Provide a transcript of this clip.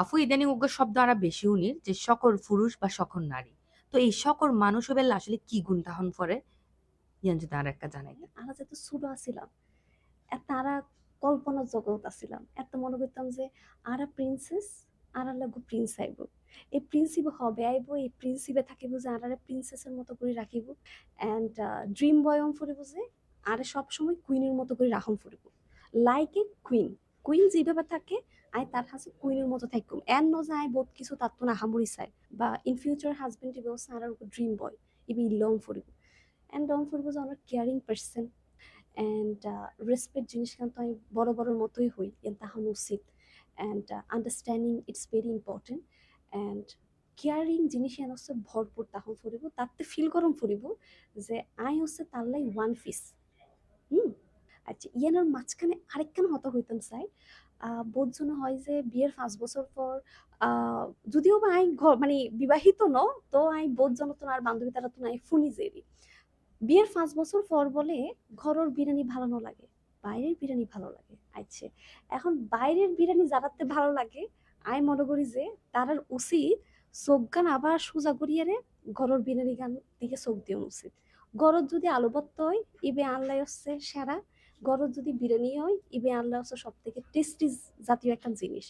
আফু ইদানিং উগ্র শব্দ আরা বেশি উনির যে সকল পুরুষ বা সকল নারী। তো এই সকল মানুষ হবেলে আসলে কি গুণ তাহন পরে ইয়ান যদি আর একটা জানাই আমরা যেহেতু ছোট আছিলাম এত তারা কল্পনার জগৎ আছিলাম এত মনে করতাম যে আরা প্রিন্সেস আরা লাগবো প্রিন্স আইব। এই প্রিন্সিপ হবে আইব এই প্রিন্সিপে থাকিব যে আরারে প্রিন্সেসের মতো করে রাখিব। অ্যান্ড ড্রিম বয়ম ফুরিব যে আরে সবসময় কুইনের মতো করে রাখম ফুরিব। লাইক এ কুইন কুইন যেভাবে থাকে, আই তার হাসে কুইনের মতো থাকুম এন আই বহুত কিছু তার তো না হামুরি চাই বা ইন ফিউচার হাজবেন্ড ইবে আরার উপর ড্রিম বয় ইবি লং ফুরিব অ্যান্ড লং ফুরিব যে অনেক কেয়ারিং পার্সন অ্যান্ড রেসপেক্ট জিনিস কিন্তু আমি বড় বড়র মতোই হই তাহান উচিত। And understanding it's very important and caring জিনিস এন হচ্ছে ভরপুর তাহন ফুরিব তাতে ফিল গরম ফুরিব যে আই হচ্ছে তার লাই ওয়ান পিস আচ্ছা ইয়ানোর মাঝখানে আরেকখান হত হইতাম চাই বোধজন হয় যে বিয়ের পাঁচ বছর পর যদিও বা আই ঘর মানে বিবাহিত ন, তো আই বোধজন তো আর বান্ধবী তারা তো নাই, ফুনি জেরি। বিয়ের পাঁচ বছর পর বলে ঘরের বিরিয়ানি ভালো না লাগে, বাইরের বিরিয়ানি ভালো লাগে আচ্ছা এখন বাইরের বিরিয়ানি যারাতে ভালো লাগে, আই মনে করি যে তারার উচিত চোখ গান আবার সোজা করিয়ারে ঘরের বিরিয়ানি গান দিকে চোখ দিয়ে উচিত। ঘরত যদি আলু ভর্তা হয়, ইবে আনলাই হচ্ছে সেরা। ঘরত যদি বিরিয়ানি হয় ইবে আল্লাহ সব থেকে টেস্টি জাতীয় একটা জিনিস।